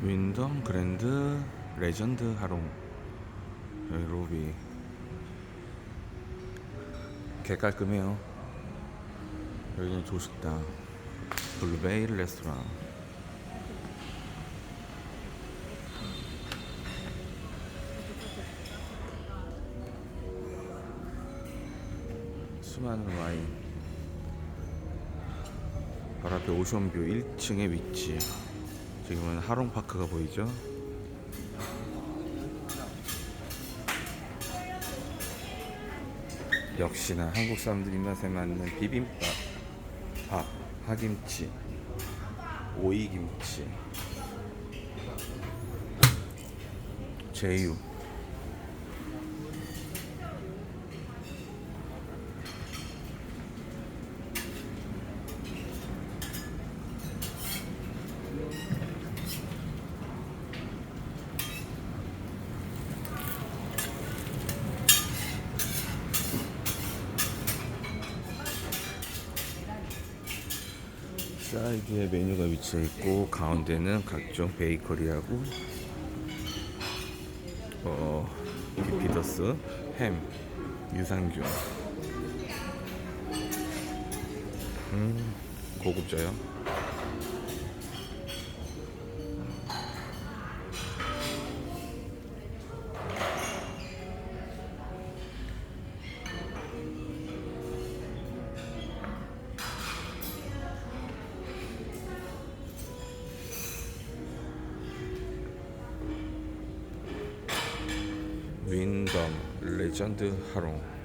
윈덤 그랜드 레전드 하롱 여기 로비. 개 깔끔해요. 여기는 조식당 블루베일 레스토랑. 수많은 와인. 바로 앞에 오션뷰 1층에 위치 지금은 하롱파크가 보이죠? 역시나 한국 사람들 입맛에 맞는 비빔밥 밥 파김치 오이김치 제유 사이드에 메뉴가 위치해 있고 가운데는 각종 베이커리하고 어 비피더스 햄 유산균. 음 고급져요 윈덤 레전드 하롱